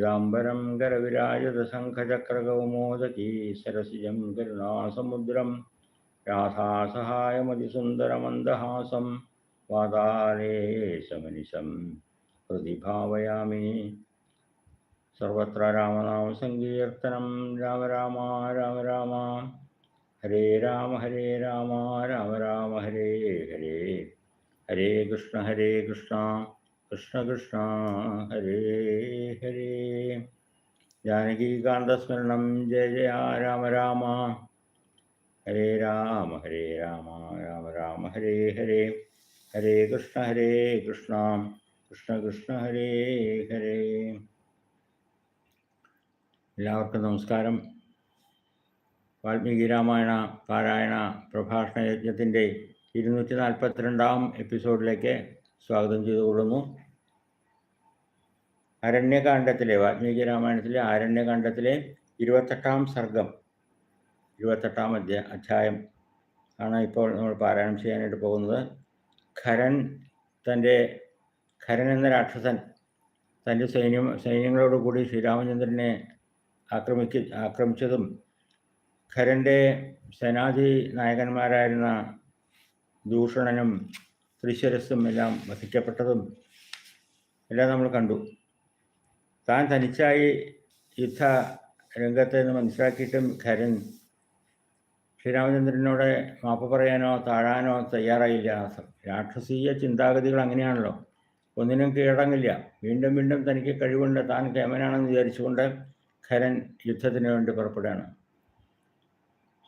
പീതാംബരം കരവിരാജതശംഖചക്രകൗമോദകീ സരസിജം കരുണാസമുദ്രം രാധാസഹായമതിസുന്ദരമന്ദഹാസം വാതാലേശമനിശം പ്രതിഭാവയാമി. സർവത്ര രാമനാമസങ്കീർത്തനം രാമ രാമ രാമ രാമ. ഹരേ രാമ ഹരേ രാമ രാമ രാമ ഹരേ ഹരേ. ഹരേ കൃഷ്ണ ഹരേ കൃഷ്ണ. കൃഷ്ണ കൃഷ്ണ ഹരേ ഹരേ. ജാനകീകാന്തസ്മരണം ജയ ജയ രാമ രാമ. ഹരേ രാമ ഹരേ രാമ രാമ രാമ ഹരേ ഹരേ. ഹരേ കൃഷ്ണ ഹരേ കൃഷ്ണ കൃഷ്ണ കൃഷ്ണ ഹരേ ഹരേ. എല്ലാവർക്കും നമസ്കാരം. വാൽമീകി രാമായണ പാരായണ പ്രഭാഷണ യജ്ഞത്തിന്റെ ഇരുന്നൂറ്റി നാൽപ്പത്തിരണ്ടാം എപ്പിസോഡിലേക്ക് സ്വാഗതം ചെയ്തുകൊള്ളുന്നു. അരണ്യകാന്ഡത്തിലെ വാൽമീകി രാമായണത്തിലെ അരണ്യകാന്ഡത്തിലെ ഇരുപത്തെട്ടാം സർഗം. ഇരുപത്തെട്ടാം അധ്യ അധ്യായം ആണ് ഇപ്പോൾ നമ്മൾ പാരായണം ചെയ്യാനായിട്ട് പോകുന്നത്. ഖരൻ തന്റെ ഖരൻ എന്ന രാക്ഷസൻ തന്റെ സൈന്യം സൈന്യങ്ങളോടുകൂടി ശ്രീരാമചന്ദ്രനെ ആക്രമിക്ക ആക്രമിച്ചതും ഖരന്റെ സേനാധി നായകന്മാരായിരുന്ന ദൂഷണനും ത്രിശരസും എല്ലാം വധിക്കപ്പെട്ടതും എല്ലാം നമ്മൾ കണ്ടു. താൻ തനിച്ചായി യുദ്ധ രംഗത്ത് നിന്ന് മനസ്സിലാക്കിയിട്ടും ഖരൻ ശ്രീരാമചന്ദ്രനോട് മാപ്പ് പറയാനോ താഴാനോ തയ്യാറായില്ല. രാക്ഷസീയ ചിന്താഗതികൾ അങ്ങനെയാണല്ലോ. ഒന്നിനും കീഴടങ്ങില്ല. വീണ്ടും വീണ്ടും തനിക്ക് കഴിവുണ്ട്. താൻ കേമനാണെന്ന് വിചാരിച്ചുകൊണ്ട് ഖരൻ യുദ്ധത്തിന് വേണ്ടി പുറപ്പെടുകയാണ്.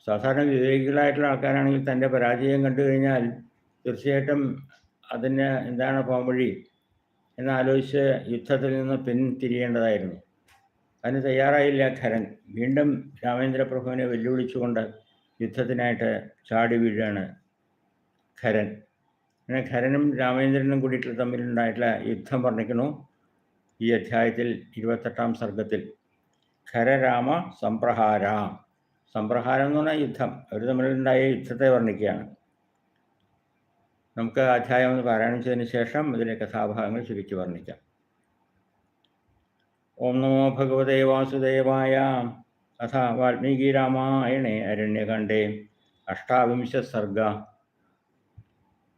സാധാരണ വിവേകികളായിട്ടുള്ള ആൾക്കാരാണെങ്കിൽ തന്റെ പരാജയം കണ്ടു കഴിഞ്ഞാൽ തീർച്ചയായിട്ടും അതിന് എന്താണ് പോംവഴി? എന്നാലോചിച്ച് യുദ്ധത്തിൽ നിന്ന് പിന്തിരിയേണ്ടതായിരുന്നു അതിന് തയ്യാറായില്ല ഖരൻ. വീണ്ടും രാമേന്ദ്രപ്രഭുവിനെ വെല്ലുവിളിച്ചുകൊണ്ട് യുദ്ധത്തിനായിട്ട് ചാടി വീഴുകയാണ് ഖരൻ. അങ്ങനെ ഖരനും രാമേന്ദ്രനും കൂടിയിട്ട് തമ്മിലുണ്ടായിട്ടുള്ള യുദ്ധം വർണിക്കുന്നു ഈ അധ്യായത്തിൽ ഇരുപത്തെട്ടാം സർഗത്തിൽ ഖരരാമ സംപ്രഹാര. സംപ്രഹാരം എന്ന് പറഞ്ഞാൽ യുദ്ധം. അവർ തമ്മിലുണ്ടായ യുദ്ധത്തെ വർണിക്കുകയാണ്. നമുക്ക് അധ്യായം ഒന്ന് പാരായണം ചെയ്തതിന് ശേഷം ഇതിലെ കഥാഭാഗങ്ങൾ ചുരുക്കി വർണിക്കാം. ഓം നമോ ഭഗവതേ വാസുദേവായ അഥ വാൽമീകി രാമായണേ അരണ്യകണ്ഠേ അഷ്ടാവിംശ സർഗ.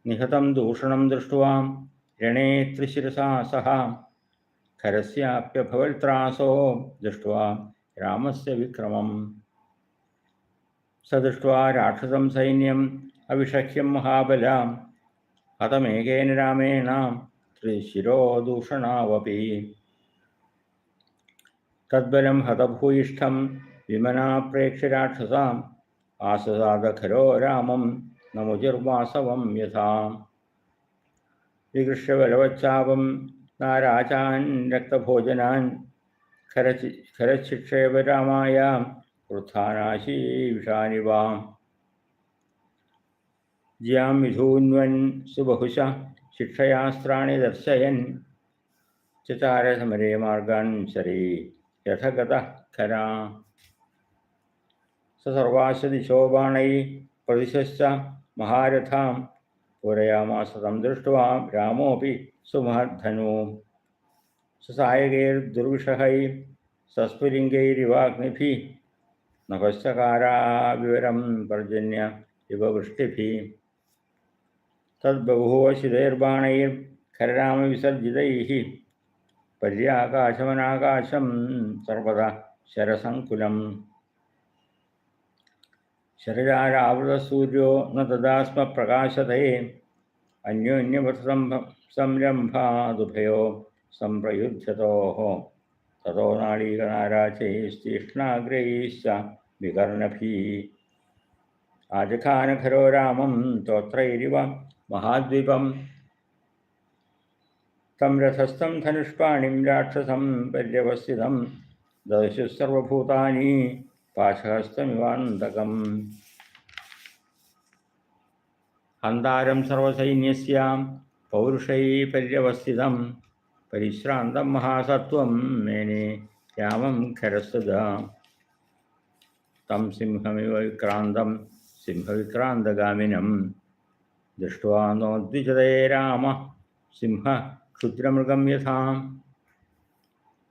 നിഹതം ദൂഷണം ദൃഷ്ട്വാ രണേ ത്രിശിരസാ സഹ. ഖരസ്യാപ്യഭവൽത്രാസോ ദൃഷ്ട്വാ രാമസ്യ വിക്രമം. സ രാക്ഷസം സൈന്യം അവിഷഹ്യം മഹാബല. अथ मेघेन रामेण त्रिशिरोदूषणावपि तद्बलं हतभूयिष्ठं विमना प्रेक्ष्यराक्षसाम् आससादखरो रामं नमुजिर्वासवं यथा। विकृष्यबलवच्चापं नाराचान्, रक्तभोजनान्, खरचि खरचिक्षेप रामाय वृद्धानाशी विषानि ज्यामिधून्वन् सुबहुश शिक्षयास्त्राणि दर्शयन्। चचार समरे मार्गान्सरे यथगतः खरा। स सर्वाश्च दिशोबाणैः प्रदिशश्च महारथां पूरयामास तं दृष्ट्वा रामोऽपि सुमहर्धनु ससायकैर्दुर्विषहैः सस्फुलिङ्गैरिवाग्निभिः नभश्चकाराविवरं पर्जन्य इव वृष्टिभिः तद्बभूव विसर्जित पर्याकाशमनाकाशम सर्वदा शरसङ्कुलम्। शरजारावृतसूर्यो न तदा स्म प्रकाशते अन्योन्यवसं संरम्भादुभयो सम्प्रयुध्यतोः। ततो नाडीकनाराचैस्तीक्ष्णाग्रैश्च विकर्णभि। आजखानखरो रामं तोत्रैरिव മഹാദ്വീപം. തം രഥസ്ഥം ധനുഷ്പാണിം രാക്ഷസം പര്യവസ്ഥിതം ദശു സർവഭൂതാനി പാശഹസ്തമിവാന്തകം. ഹന്താരം സർവസൈന്യസ്യാം പൗരുഷൈ പര്യവസ്ഥിതം പരിശ്രാന്തം മഹാസത്വം മേനെ രാമം ഖരസ്തുത. തം സിംഹമിവ വിക്രാന്തം സിംഹവിക്രാന്തഗാമിനം. ദൃഷ്ട്വാ നോദ്വിജതേ രാമ സിംഹ ക്ഷുദ്രമൃഗം യഥാ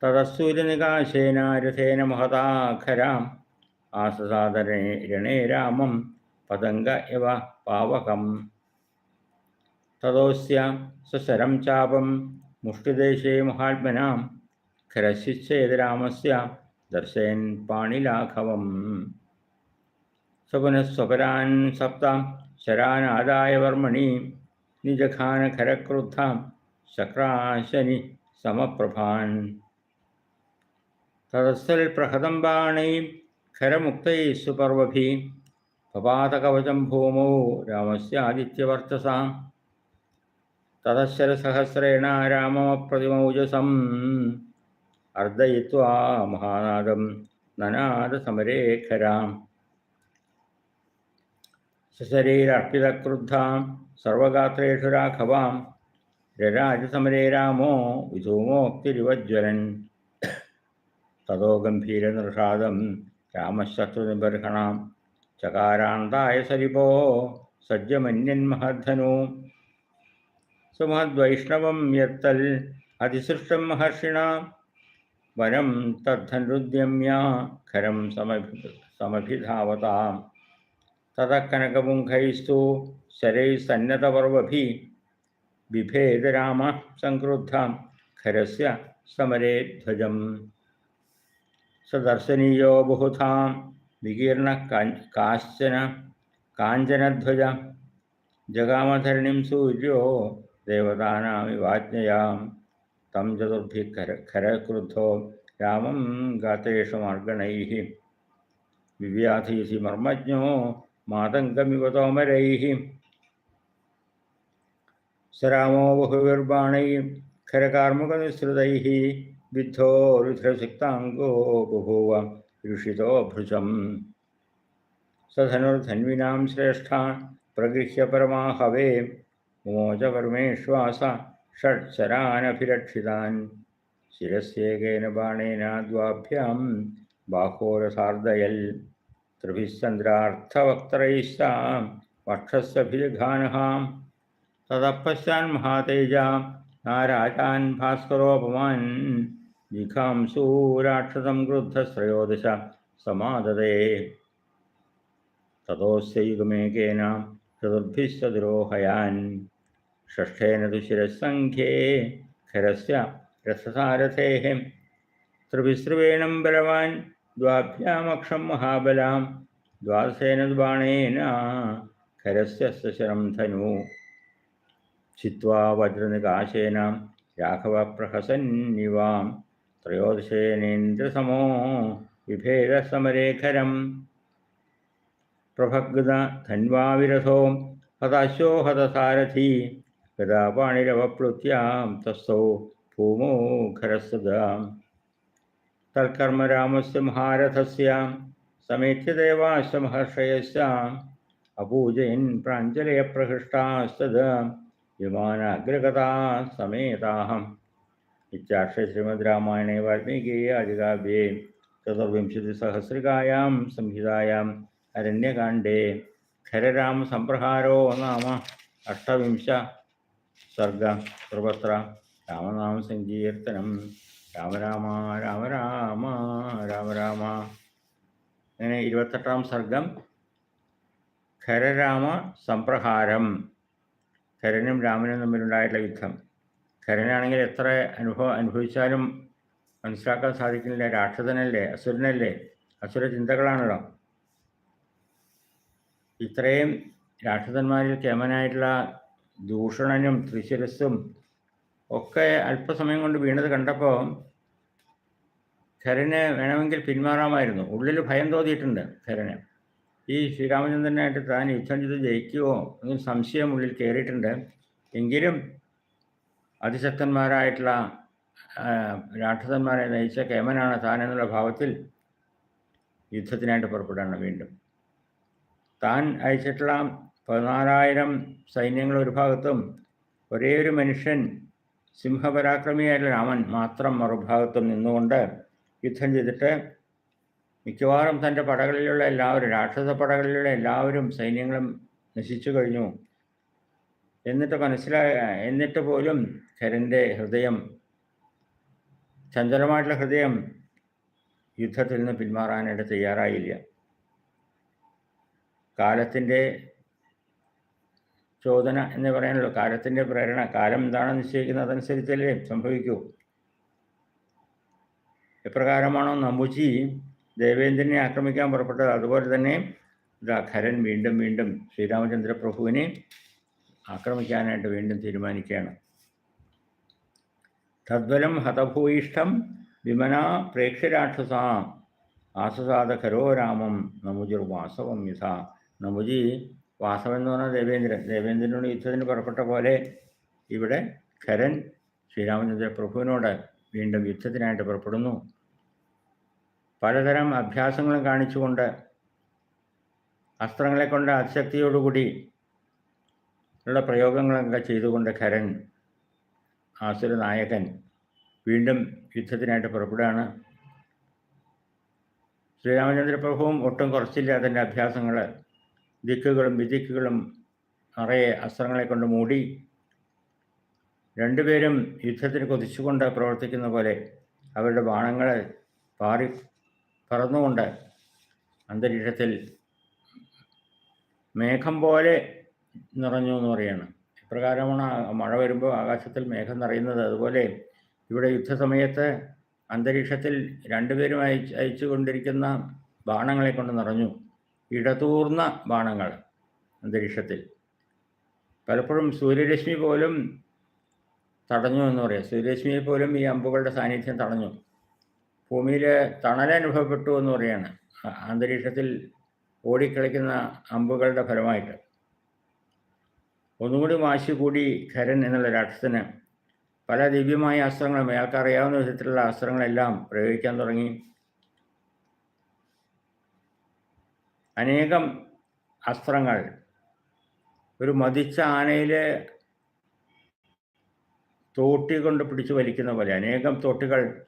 തതസൂര്യനികാശേന രഥേന മഹതാഖരാം ആസസാദരേ രണേ രാമം പതംഗ ഇവ പാവകം തതോസ്യ സശരം ചാപം മുഷ്ടിദേശേ മഹാത്മനാം ഖരശിച്ചേത് രാമസ്യ ദർശയൻ പാണിലാഘവം സ്വപുനഃസ്വപരാൻ സപ്ത ശരാനാദായ വർമ്മണി നിജഖാനഖരക്രുദ്ധാം ശക്രാശനി സമപ്രഭാൻ തദസ്സൽ പ്രഹതം ബാണൈം ഖരമുക്തൈ സുപർവഭി പപാതകവചം ഭൂമൗ രാമസ്യാദിത്യവർച്ചസാ തതശ്ശരസഹസ്രേണ രാമമപ്രതിമൗജസം അർദ്ധയിത്വാ മഹാനാദം നനാദസമരേഖരാം സശരീരർപ്പിതക്രുദ്ധാം സർവഗാത്രേഷു രാഘവാം രരാജസമരേ രാമോ വിധൂമോക്തിരിവജ്വലൻ തതോ ഗംഭീരനിർഷാദം രാമശത്രുനിബർഹണാം ചകാരാന്തായ സരിപോ സജ്ജമന്യന്മഹദ്ധനു സുമഹദ്വൈഷ്ണവം യത്തൽ അതിസൃഷ്ടം മഹർഷിണ വനം തദ്ധനുദ്യമ്യ ഖരം സമഭി സമഭിധാവതാം ततः कनकपुङ्खैस्तु शरैः सन्नतपर्वभिः बिभेदरामः सङ्क्रुद्धां खरस्य समरे ध्वजम्। सदर्शनीयो बहुधां विकीर्णः काश्चन काञ्चनध्वज जगामधरणिं सूर्यो देवतानामिवाज्ञयां तं चतुर्भिः खर खरक्रुद्धो रामं गातेषु मार्गणैः। विव्याधीसि मर्मज्ञो मातङ्गमिवतोमरैः। सरामो बहुविर्बाणैः खरकार्मुकनिःसृतैः, विद्धो रुद्रसिक्ताङ्गो बभूव ऋषितो भृशम्। स धनुर्धन्विनां श्रेष्ठा, प्रगृह्य परमा हवे मोच परमेश्वास षट्सरानभिरक्षितान्। शिरस्येकेन बाणेन द्वाभ्यां बाहोरसार्दयल् त्रिभिश्चन्द्रार्थवक्त्रैस्तां वक्षस्वभिजघानहां तदपश्चान् महातेजां नाराजान् भास्करोपमान् जिघां सूराक्षतं क्रुद्धश्रयोदश समाददे ततोऽस्य युगमेकेन चतुर्भिश्च दुरोहयान् षष्ठेन तु शिरस्सङ्ख्ये खरस्य रथसारथेः त्रिभिस्रुवेणं बलवान् द्वाभ्यामक्षं महाबलां द्वादशेन तु बाणेन खरस्य सशरं धनु छित्त्वा वज्रनिकाशेन राघवप्रहसन्निवां त्रयोदशेनेन्द्रसमो बिभेदसमरेखरम् प्रभग्द धन्वाविरथो हताशो हतसारथी यदा पाणिरवप्लुत्यां तस्थौ भूमौ खरस्तदां തൽക്കർമ്മ രാമസ്യ മഹാരഥസ്യ സമേത്യദേവാശ മഹർഷയസ്യ അപൂജയൻ പ്രാഞ്ജലയ പ്രഹൃഷ്ടാസ്തത് വിമാനാഗ്രഗതാ സമേതാഹം. ഇച്ഛാക്ഷ ശ്രീമദ് രാമായണേ വാൽമീകിയെ അധികാവ്യേ ചതുർവിംശതിസഹസ്രികായാം സംഹിതായാം അരണ്യകാണ്ഡേ ഖരരാമസംപ്രഹാരോ നാമ അഷ്ടവിംശ സർഗ സർവത്ര. രാമനാമസങ്കീർത്തനം. രാമ രാമ രാമ രാമ രാമ രാമ. അങ്ങനെ ഇരുപത്തെട്ടാം സർഗം. ഖരരാമ സംപ്രഹാരം. ഖരനും രാമനും തമ്മിലുണ്ടായിട്ടുള്ള യുദ്ധം. ഖരനാണെങ്കിൽ എത്ര അനുഭവം അനുഭവിച്ചാലും മനസ്സിലാക്കാൻ സാധിക്കുന്നില്ല. രാക്ഷസനല്ലേ അസുരനല്ലേ? അസുര ചിന്തകളാണല്ലോ ഇത്രയും രാക്ഷസന്മാരിൽ കേമനായിട്ടുള്ള ദൂഷണനും ത്രിശിരസ്സും ഒക്കെ അല്പസമയം കൊണ്ട് വീണത് കണ്ടപ്പോൾ ഖരന് വേണമെങ്കിൽ പിന്മാറാമായിരുന്നു. ഉള്ളിൽ ഭയം തോന്നിയിട്ടുണ്ട് ഖരന്. ഈ ശ്രീരാമചന്ദ്രനായിട്ട് താൻ യുദ്ധം ചെയ്ത് ജയിക്കുമോ എന്നൊരു സംശയം ഉള്ളിൽ കയറിയിട്ടുണ്ട് എങ്കിലും അതിശക്തന്മാരായിട്ടുള്ള രാക്ഷസന്മാരെ നയിച്ച കേമനാണ് താൻ എന്നുള്ള ഭാവത്തിൽ യുദ്ധത്തിനായിട്ട് പുറപ്പെടാണ് വീണ്ടും. താൻ അയച്ചിട്ടുള്ള പതിനാലായിരം സൈന്യങ്ങൾ ഒരു ഭാഗത്തും ഒരേ ഒരു മനുഷ്യൻ സിംഹപരാക്രമിയായിട്ടുള്ള രാമൻ മാത്രം മറുഭാഗത്തും നിന്നുകൊണ്ട് യുദ്ധം ചെയ്തിട്ട് മിക്കവാറും തന്റെ പടകളിലുള്ള എല്ലാവരും രാക്ഷസ പടകളിലുള്ള എല്ലാവരും സൈന്യങ്ങളും നശിച്ചു കഴിഞ്ഞു. എന്നിട്ട് മനസ്സിലായ എന്നിട്ട് പോലും ഖരന്റെ ഹൃദയം ചഞ്ചലമായിട്ടുള്ള ഹൃദയം യുദ്ധത്തിൽ നിന്ന് പിന്മാറാനായിട്ട് തയ്യാറായില്ല. കാലത്തിന്റെ ചോദന എന്ന് പറയാനുള്ളൂ കാലത്തിന്റെ പ്രേരണ കാലം എന്താണെന്ന് നിശ്ചയിക്കുന്നത് അതനുസരിച്ചല്ലേ സംഭവിക്കൂ. എപ്രകാരമാണോ നമ്പൂച്ചി ദേവേന്ദ്രനെ ആക്രമിക്കാൻ പുറപ്പെട്ടത്? അതുപോലെ തന്നെ ഖരൻ വീണ്ടും വീണ്ടും ശ്രീരാമചന്ദ്ര പ്രഭുവിനെ ആക്രമിക്കാനായിട്ട് വീണ്ടും തീരുമാനിക്കുകയാണ്. തദ്വലം ഹതഭൂയിഷ്ടം വിമന പ്രേക്ഷരാക്ഷസ. ആസസാദ ഖരോ രാമം. നമുജിർ വാസവം യഥ. നമുജി വാസവൻ എന്ന് പറഞ്ഞാൽ ദേവേന്ദ്രൻ. ദേവേന്ദ്രനോട് യുദ്ധത്തിന് പുറപ്പെട്ട പോലെ ഇവിടെ ഖരൻ ശ്രീരാമചന്ദ്ര പ്രഭുവിനോട് വീണ്ടും യുദ്ധത്തിനായിട്ട് പുറപ്പെടുന്നു. പലതരം അഭ്യാസങ്ങളും കാണിച്ചുകൊണ്ട് അസ്ത്രങ്ങളെ കൊണ്ട് അതിശക്തിയോടുകൂടി ഉള്ള പ്രയോഗങ്ങളൊക്കെ ചെയ്തുകൊണ്ട് ഖരൻ ആസുര നായകൻ വീണ്ടും യുദ്ധത്തിനായിട്ട് പുറപ്പെടുകയാണ്. ശ്രീരാമചന്ദ്ര പ്രഭുവും ഒട്ടും കുറച്ചില്ല അതിന്റെ അഭ്യാസങ്ങൾ. ദിക്കുകളും വിദിക്കുകളും നിറയെ അസ്ത്രങ്ങളെ കൊണ്ട് മൂടി രണ്ടുപേരും യുദ്ധത്തിന് കൊതിച്ചുകൊണ്ട് പ്രവർത്തിക്കുന്ന പോലെ അവരുടെ ബാണങ്ങളെ പാറി പറന്നുകൊണ്ട് അന്തരീക്ഷത്തിൽ മേഘം പോലെ നിറഞ്ഞു എന്ന് പറയാണ്. ഇപ്രകാരമാണ് മഴ വരുമ്പോൾ ആകാശത്തിൽ മേഘം നിറയുന്നത്. അതുപോലെ ഇവിടെ യുദ്ധസമയത്ത് അന്തരീക്ഷത്തിൽ രണ്ടുപേരും അയച്ച് അയച്ചു കൊണ്ടിരിക്കുന്ന ബാണങ്ങളെ കൊണ്ട് നിറഞ്ഞു. ഇടതൂർന്ന ബാണങ്ങൾ അന്തരീക്ഷത്തിൽ. പലപ്പോഴും സൂര്യരശ്മി പോലും തടഞ്ഞു എന്ന് പറയാം. സൂര്യരശ്മിയെ പോലും ഈ അമ്പുകളുടെ സാന്നിധ്യം തടഞ്ഞു. ഭൂമിയിൽ തണലനുഭവപ്പെട്ടു എന്ന് പറയാണ്. അന്തരീക്ഷത്തിൽ ഓടിക്കളിക്കുന്ന അമ്പുകളുടെ ഫലമായിട്ട്. ഒന്നുകൂടി വാശി കൂടി ഖരൻ എന്നുള്ള രാക്ഷസന് പല ദിവ്യമായ അസ്ത്രങ്ങളും അയാൾക്ക് അറിയാവുന്ന വിധത്തിലുള്ള അസ്ത്രങ്ങളെല്ലാം പ്രയോഗിക്കാൻ തുടങ്ങി. അനേകം അസ്ത്രങ്ങൾ. ഒരു മതിച്ച ആനയിൽ തോട്ടി കൊണ്ട് പിടിച്ചു വലിക്കുന്ന പോലെ അനേകം തോട്ടികൾ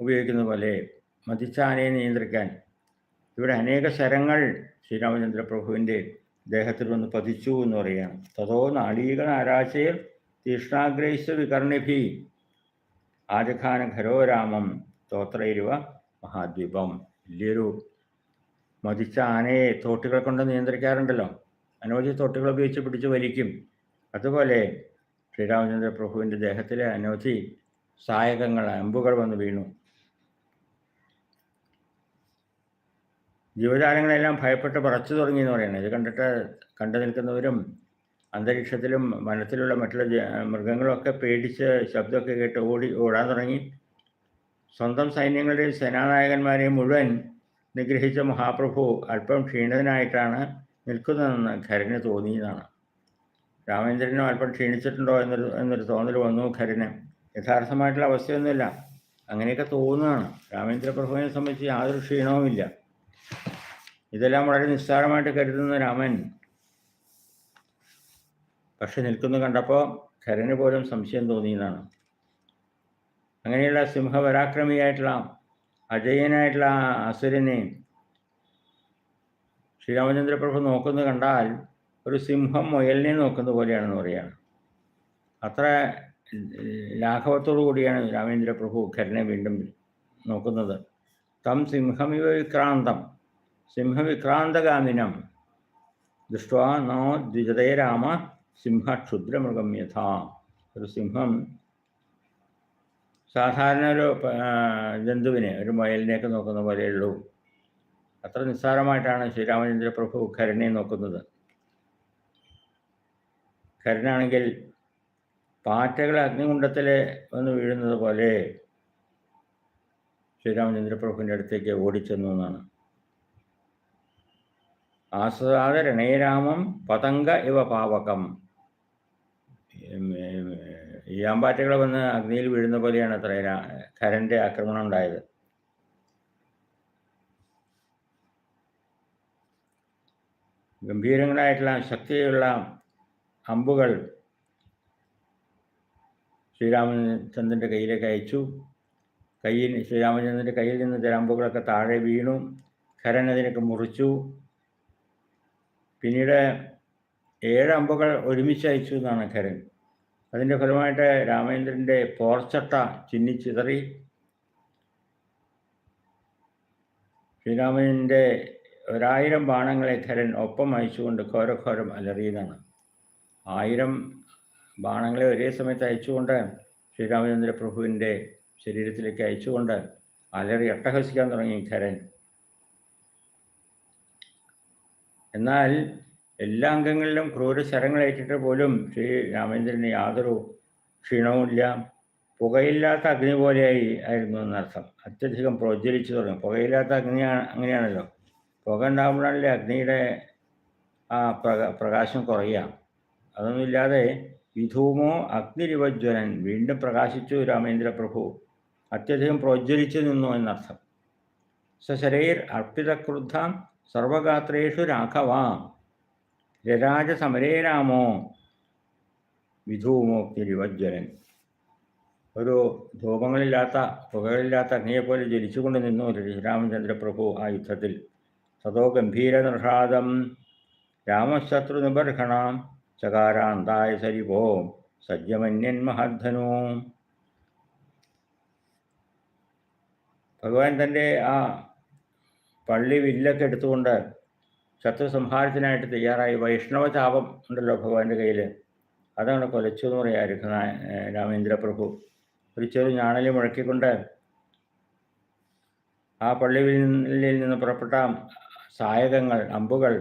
ഉപയോഗിക്കുന്ന പോലെ മതിച്ച ആനയെ നിയന്ത്രിക്കാൻ. ഇവിടെ അനേക ശരങ്ങൾ ശ്രീരാമചന്ദ്ര പ്രഭുവിന്റെ ദേഹത്തിൽ വന്ന് പതിച്ചു എന്ന് പറയുകയാണ്. തതോ നാളീക നാരാശയിൽ തീഷ്ണാഗ്രഹിച്ച വികർണിഭി. ആജഖാന ഖരോരാമം സ്തോത്രയിരുവ മഹാദ്വീപം. വലിയൊരു മതിച്ച ആനയെ തോട്ടുകൾ കൊണ്ട് നിയന്ത്രിക്കാറുണ്ടല്ലോ. അനവധി തോട്ടുകൾ ഉപയോഗിച്ച് പിടിച്ച് വലിക്കും. അതുപോലെ ശ്രീരാമചന്ദ്ര പ്രഭുവിന്റെ ദേഹത്തിലെ അനവധി സായകങ്ങൾ അമ്പുകൾ വന്ന് വീണു. ജീവജാലങ്ങളെല്ലാം ഭയപ്പെട്ട് പറച്ചു തുടങ്ങി എന്ന് പറയുന്നത്. ഇത് കണ്ടിട്ട് കണ്ടു നിൽക്കുന്നവരും അന്തരീക്ഷത്തിലും വനത്തിലുള്ള മറ്റുള്ള മൃഗങ്ങളൊക്കെ പേടിച്ച് ശബ്ദമൊക്കെ കേട്ട് ഓടി ഓടാൻ തുടങ്ങി. സ്വന്തം സൈന്യങ്ങളുടെയും സേനാനായകന്മാരെയും മുഴുവൻ നിഗ്രഹിച്ച മഹാപ്രഭു അല്പം ക്ഷീണിതനായിട്ടാണ് നിൽക്കുന്നതെന്ന് ഖരന് തോന്നിയതാണ്. രാമേന്ദ്രനും അല്പം ക്ഷീണിച്ചിട്ടുണ്ടോ എന്നൊരു എന്നൊരു തോന്നൽ വന്നു ഖരന്. യഥാർത്ഥമായിട്ടുള്ള അവസ്ഥയൊന്നുമില്ല. അങ്ങനെയൊക്കെ തോന്നുകയാണ്. രാമേന്ദ്ര പ്രഭുവിനെ സംബന്ധിച്ച് യാതൊരു ക്ഷീണവുമില്ല. ഇതെല്ലാം വളരെ നിസ്സാരമായിട്ട് കരുതുന്ന രാമൻ. പക്ഷെ നിൽക്കുന്നു കണ്ടപ്പോൾ ഖരന് പോലും സംശയം തോന്നിയതാണ്. അങ്ങനെയുള്ള സിംഹപരാക്രമിയായിട്ടുള്ള അജയനായിട്ടുള്ള ആ അസുരനെ ശ്രീരാമചന്ദ്ര പ്രഭു നോക്കുന്നത് കണ്ടാൽ ഒരു സിംഹം മുയലിനെ നോക്കുന്ന പോലെയാണെന്ന് പറയുകയാണ്. അത്ര ലാഘവത്തോടു കൂടിയാണ് രാമേന്ദ്ര പ്രഭു ഖരനെ വീണ്ടും നോക്കുന്നത്. തം സിംഹമിവ വിക്രാന്തം സിംഹവിക്രാന്തഗാമിനം ദൃഷ്ട്വാ നോ ദ്വിജതേ രാമ സിംഹക്ഷുദ്രമൃഗം യഥാ. ഒരു സിംഹം സാധാരണ ഒരു ജന്തുവിനെ ഒരു മുയലിനെയൊക്കെ നോക്കുന്ന പോലെയുള്ളൂ. അത്ര നിസ്സാരമായിട്ടാണ് ശ്രീരാമചന്ദ്ര പ്രഭു ഖരനെ നോക്കുന്നത്. ഖരനാണെങ്കിൽ പാറ്റകൾ അഗ്നികുണ്ടത്തിൽ വന്ന് വീഴുന്നത് പോലെ ശ്രീരാമചന്ദ്ര പ്രഭുവിന്റെ അടുത്തേക്ക് ഓടിച്ചെന്നു എന്നാണ്. ആസ്വാദ രണേരാമം പതംഗ ഇവ പാവകം. ഈയാമ്പാറ്റകൾ വന്ന് അഗ്നിയിൽ വീഴുന്ന പോലെയാണ് അത്ര ഖരന്റെ ആക്രമണം ഉണ്ടായത്. ഗംഭീരങ്ങളായിട്ടുള്ള ശക്തിയുള്ള അമ്പുകൾ ശ്രീരാമചന്ദ്രന്റെ കയ്യിലേക്ക് അയച്ചു. കയ്യിൽ ശ്രീരാമചന്ദ്രന്റെ കയ്യിൽ നിന്ന് ചില അമ്പുകളൊക്കെ താഴെ വീണു. ഖരൻ അതിനൊക്കെ മുറിച്ചു. പിന്നീട് ഏഴ് അമ്പുകൾ ഒരുമിച്ച് അയച്ചു എന്നാണ് ഖരൻ അതിന്റെ ഫലമായിട്ട് രാമേന്ദ്രന്റെ പോർച്ചട്ട ചിന്നിച്ചിതറി. ശ്രീരാമന്റെ ഒരായിരം ബാണങ്ങളെ ധരൻ ഒപ്പം അയച്ചുകൊണ്ട് ഘോരഘോരം അലറിയതാണ്. ആയിരം ബാണങ്ങളെ ഒരേ സമയത്ത് അയച്ചുകൊണ്ട് ശ്രീരാമചന്ദ്ര പ്രഭുവിന്റെ ശരീരത്തിലേക്ക് അയച്ചുകൊണ്ട് അലറി അട്ടഹസിക്കാൻ തുടങ്ങി ധരൻ. എന്നാൽ എല്ലാ അംഗങ്ങളിലും ക്രൂര ശരങ്ങളേറ്റിട്ട് പോലും ശ്രീ രാമേന്ദ്രന് യാതൊരു ക്ഷീണവുമില്ല പുകയില്ലാത്ത അഗ്നി പോലെയായി ആയിരുന്നു എന്നർത്ഥം അത്യധികം പ്രോജ്വലിച്ചു തുടങ്ങി. പുകയില്ലാത്ത അഗ്നിയാണ് അങ്ങനെയാണല്ലോ. പുക ഉണ്ടാകുമ്പോഴാണല്ലേ അഗ്നിയുടെ ആ പ്രക പ്രകാശം കുറയുക. അതൊന്നുമില്ലാതെ വിധൂമോ അഗ്നിരിവജ്വലൻ വീണ്ടും പ്രകാശിച്ചു രാമേന്ദ്ര പ്രഭു അത്യധികം പ്രോജ്വലിച്ചു നിന്നു എന്നർത്ഥം. സശരീർ അർപ്പിതക്രുദ്ധാം സർവഗാത്രേഷു രാഘവാം. രരാജ സമരേ രാമോ വിധൂമോക്തിരിവജ്വലൻ ഒരു ധൂപങ്ങളില്ലാത്ത പുകകളില്ലാത്ത അഗ്നിയെപ്പോലെ ജലിച്ചുകൊണ്ട് നിന്നു ശ്രീരാമചന്ദ്ര പ്രഭു ആ യുദ്ധത്തിൽ. സതോ ഗംഭീര നിർഷാദം രാമശത്രു നിബർഹണാം ചകാരാന്തായ സരിപോ സജ്ജമന്യൻ മഹദ്ധനു ഭഗവാൻ തന്റെ ആ പള്ളി വില്ലൊക്കെ എടുത്തുകൊണ്ട് ശത്രു സംഹാരത്തിനായിട്ട് തയ്യാറായി. വൈഷ്ണവ ചാപം ഉണ്ടല്ലോ ഭഗവാന്റെ കയ്യിൽ അതങ്ങനെ കൊലച്ചു എന്ന് പറയാം രഘുനാ രാമേന്ദ്ര പ്രഭു ഒരു ചെറു ഞാണലി മുഴക്കിക്കൊണ്ട് ആ പള്ളിയിൽ നിന്ന് പുറപ്പെട്ട സായകങ്ങൾ അമ്പുകൾ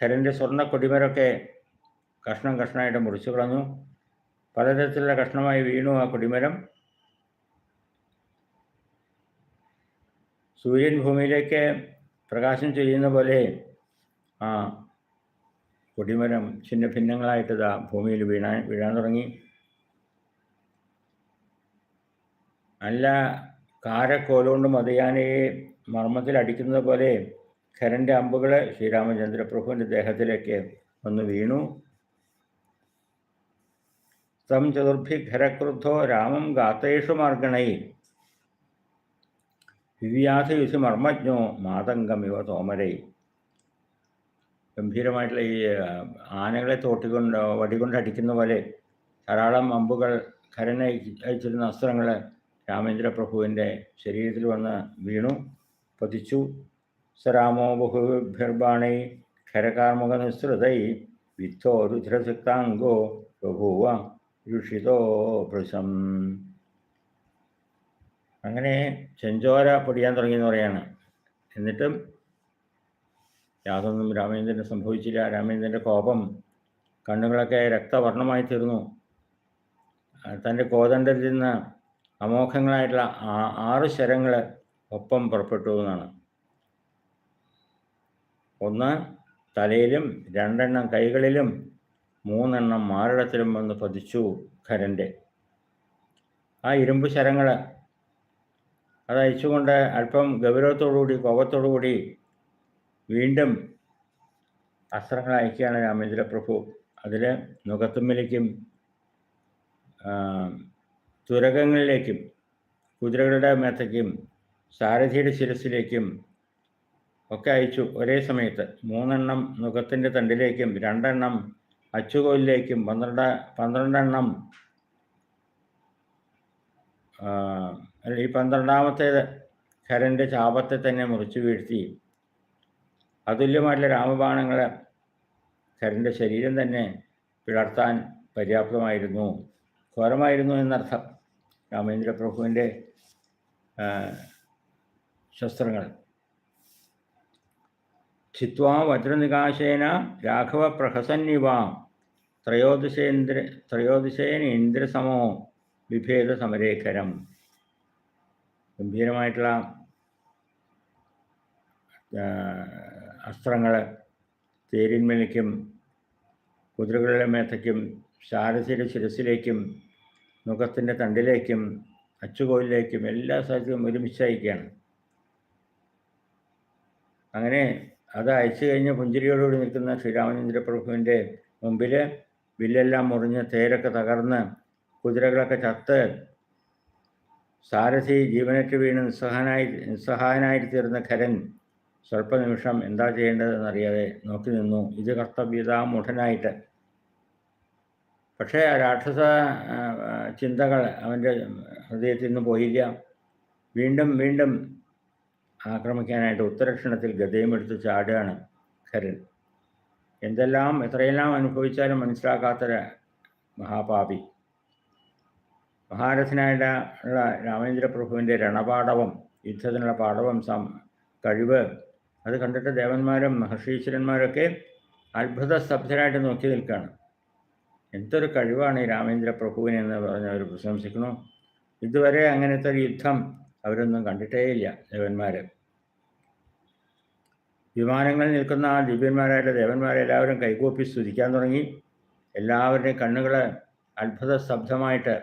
ഖരന്റെ സ്വർണ കൊടിമരൊക്കെ കഷ്ണം കഷ്ണമായിട്ട് മുറിച്ചു കളഞ്ഞു. പലതരത്തിലുള്ള കഷ്ണമായി വീണു ആ കൊടിമരം. സൂര്യൻ ഭൂമിയിലേക്ക് പ്രകാശം ചെയ്യുന്ന പോലെ ആ കൊടിമരം ചിന്ന ഭിന്നങ്ങളായിട്ട് ഇതാ ഭൂമിയിൽ വീണാൻ വീഴാൻ തുടങ്ങി. നല്ല കാരക്കോലുകൊണ്ട് മതിയാനയെ മർമ്മത്തിൽ അടിക്കുന്നത് പോലെ ഖരന്റെ അമ്പുകൾ ശ്രീരാമചന്ദ്രപ്രഭുവിന്റെ ദേഹത്തിലേക്ക് ഒന്ന് വീണു. തം ചതുർഭി ഖരക്രുദ്ധോ രാമം ഗാത്തേഷു മാർഗണൈ. വിവ്യാധയുധി മർമ്മജ്ഞോ മാതംഗമിവ തോമരൈ ഗംഭീരമായിട്ടുള്ള ഈ ആനകളെ തോട്ടിക്കൊണ്ട് വടികൊണ്ട് അടിക്കുന്ന പോലെ ധാരാളം അമ്പുകൾ കരനെ അയച്ചിരുന്ന അസ്ത്രങ്ങൾ രാമേന്ദ്ര പ്രഭുവിന്റെ ശരീരത്തിൽ വന്ന് വീണു പതിച്ചു. സരാമോ ബഹുഭിർബാണൈ ഖരകാർമുക നിസ്സൃതൈ വിത്തോ രുദ്രസിക്താംഗോ ബഭൂവ രുഷിതോ ഭൃശം അങ്ങനെ ചെഞ്ചോര പൊടിയാൻ തുടങ്ങിയെന്ന് പറയാണ്. എന്നിട്ടും യാതൊന്നും രാമേന്ദ്രന് സംഭവിച്ചില്ല. രാമേന്ദ്രന്റെ കോപം കണ്ണുകളൊക്കെ രക്തവർണമായി തീർന്നു. തന്റെ കോതണ്ടിൽ നിന്ന് അമോഘങ്ങളായിട്ടുള്ള ആറ് ശരങ്ങൾ ഒപ്പം പുറപ്പെട്ടു എന്നാണ്. ഒന്ന് തലയിലും രണ്ടെണ്ണം കൈകളിലും മൂന്നെണ്ണം മാറിടത്തിലും വന്ന് പതിച്ചു ഖരന്റെ ആ ഇരുമ്പ് ശരങ്ങൾ അത് അയച്ചുകൊണ്ട് അല്പം ഗൗരവത്തോടുകൂടി കോപത്തോടുകൂടി വീണ്ടും അസ്ത്രങ്ങൾ അയക്കുകയാണ് രാമേന്ദ്രപ്രഭു. അതിൽ നുകത്തുമ്മിലേക്കും തുരകങ്ങളിലേക്കും കുതിരകളുടെ മേത്തയ്ക്കും സാരഥിയുടെ ശിരസിലേക്കും ഒക്കെ അയച്ചു. ഒരേ സമയത്ത് മൂന്നെണ്ണം നുഖത്തിന്റെ തണ്ടിലേക്കും രണ്ടെണ്ണം അച്ചുകോലിലേക്കും പന്ത്രണ്ട് പന്ത്രണ്ടെണ്ണം ഈ പന്ത്രണ്ടാമത്തേത് ഖരന്റെ ശാപത്തെ തന്നെ മുറിച്ചു വീഴ്ത്തി. അതുല്യമായിട്ടുള്ള രാമബാണങ്ങൾ ഖരന്റെ ശരീരം തന്നെ പിളർത്താൻ പര്യാപ്തമായിരുന്നു. ഘോരമായിരുന്നു എന്നർത്ഥം. രാമേന്ദ്ര പ്രഭുവിന്റെ ശസ്ത്രങ്ങൾ. ചിത്വാ വജ്രനികാശേന രാഘവ പ്രഹസന്നിവാം ത്രയോദശേന്ദ്ര ത്രയോദശേന ഇന്ദ്രസമോ വിഭേദ സമരേഖരം ഗംഭീരമായിട്ടുള്ള അസ്ത്രങ്ങൾ തേരിന്മേലേക്കും കുതിരകളുടെ മേത്തയ്ക്കും ശാരസിയുടെ ശിരസിലേക്കും മുഖത്തിന്റെ തണ്ടിലേക്കും അച്ചുകോലിലേക്കും എല്ലാ സ്ഥലത്തും ഒരുമിച്ചയക്കുകയാണ് അങ്ങനെ അത് അയച്ചു കഴിഞ്ഞ പുഞ്ചിരിയോടുകൂടി നിൽക്കുന്ന ശ്രീരാമചന്ദ്ര പ്രഭുവിന്റെ മുമ്പിൽ വില്ലെല്ലാം മുറിഞ്ഞ് തേരൊക്കെ തകർന്ന് കുതിരകളൊക്കെ ചത്ത് സാരഥി ജീവനറ്റ് വീണ് നിസ്സഹാനായി നിസ്സഹായനായി തീർന്ന ഖരൻ സ്വല്പനിമിഷം എന്താ ചെയ്യേണ്ടതെന്നറിയാതെ നോക്കി നിന്നു. ഇത് കർത്തവ്യതാ മുഠനായിട്ട് പക്ഷേ ആ രാക്ഷസ ചിന്തകൾ അവന്റെ ഹൃദയത്തിൽ നിന്ന് പോയില്ല. വീണ്ടും വീണ്ടും ആക്രമിക്കാനായിട്ട് ഉത്തരക്ഷണത്തിൽ ഗതയും എടുത്ത് ചാടുകയാണ് ഖരൻ. എന്തെല്ലാം എത്രയെല്ലാം അനുഭവിച്ചാലും മനസ്സിലാക്കാത്തൊരു മഹാപാപി. മഹാരഥനായിട്ട് ഉള്ള രാമേന്ദ്രപ്രഭുവിന്റെ രണപാടവം യുദ്ധത്തിനുള്ള പാടവം സം കഴിവ് അത് കണ്ടിട്ട് ദേവന്മാരും മഹർഷീശ്വരന്മാരൊക്കെ അത്ഭുത സ്തബ്ധരായിട്ട് നോക്കി നിൽക്കുകയാണ്. എന്തൊരു കഴിവാണ് ഈ രാമേന്ദ്രപ്രഭുവിനെ എന്ന് പറഞ്ഞ് അവർ പ്രശംസിക്കുന്നു. ഇതുവരെ അങ്ങനത്തെ ഒരു യുദ്ധം അവരൊന്നും കണ്ടിട്ടേയില്ല ദേവന്മാർ വിമാനങ്ങളിൽ നിൽക്കുന്ന ആ ദിവ്യന്മാരായിട്ട് ദേവന്മാരെ എല്ലാവരും കൈകോപ്പി സ്തുതിക്കാൻ തുടങ്ങി. എല്ലാവരുടെയും കണ്ണുകൾ അത്ഭുത സ്തബ്ധമായിട്ട്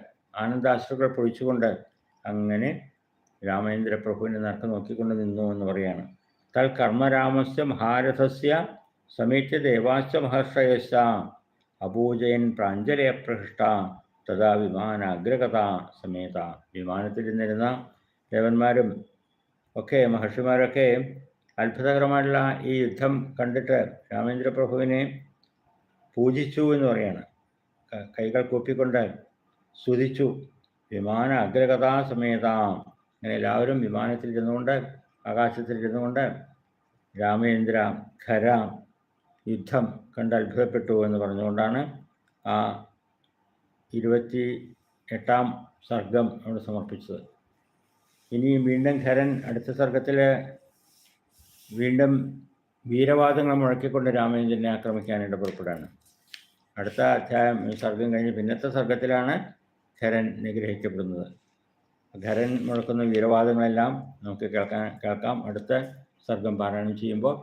ആനന്ദാശ്രുകൾ പൊഴിച്ചുകൊണ്ട് അങ്ങനെ രാമേന്ദ്ര പ്രഭുവിനെ നർക്ക് നോക്കിക്കൊണ്ട് നിന്നു എന്ന് പറയാണ്. തൽ കർമ്മരാമസ്യ മഹാരഥസ്യ സമീറ്റ്യ ദേവാശ്ച മഹർഷയസ അപൂജയൻ പ്രാഞ്ജലയ പ്രഹൃഷ്ട തഥാ വിമാന അഗ്രഗത സമേത. വിമാനത്തിലിരുന്നിരുന്ന ദേവന്മാരും ഒക്കെ മഹർഷിമാരൊക്കെ അത്ഭുതകരമായിട്ടുള്ള ഈ യുദ്ധം കണ്ടിട്ട് രാമേന്ദ്ര പ്രഭുവിനെ പൂജിച്ചു എന്ന് പറയാണ്. കൈകൾ കൂപ്പിക്കൊണ്ട് സ്തുതിച്ചു. വിമാന അഗ്രകഥാ സമേതാം അങ്ങനെ എല്ലാവരും വിമാനത്തിൽ ഇരുന്നുകൊണ്ട് ആകാശത്തിൽ ഇരുന്നുകൊണ്ട് രാമേന്ദ്ര ഖര യുദ്ധം കണ്ട് അത്ഭുതപ്പെട്ടു എന്ന് പറഞ്ഞുകൊണ്ടാണ് ആ ഇരുപത്തി എട്ടാം സർഗം അവിടെ സമർപ്പിച്ചത്. ഇനി വീണ്ടും ഖരൻ അടുത്ത സർഗത്തിൽ വീണ്ടും വീരവാദങ്ങൾ മുഴക്കിക്കൊണ്ട് രാമേന്ദ്രനെ ആക്രമിക്കാനായിട്ട് പുറപ്പെടുകയാണ്. അടുത്ത അധ്യായം സർഗം കഴിഞ്ഞ് പിന്നത്തെ സർഗത്തിലാണ് ഖരൻ നിഗ്രഹിക്കപ്പെടുന്നത്. ഖരൻ മുഴക്കുന്ന വീരവാദങ്ങളെല്ലാം നമുക്ക് കേൾക്കാൻ കേൾക്കാം. അടുത്ത സർഗം പാരായണം ചെയ്യുമ്പോൾ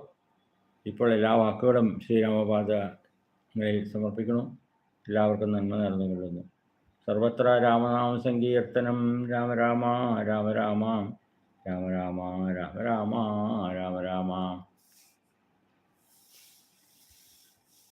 ഇപ്പോൾ എല്ലാ വാക്കുകളും ശ്രീരാമപാദങ്ങളിൽ സമർപ്പിക്കണം എല്ലാവർക്കും നന്മ നടന്നുകൊള്ളുന്നു സർവത്ര രാമനാമ സങ്കീർത്തനം. രാമ രാമ രാമ രാമ രാമ രാമ രാമ രാമ രാമ രാമ.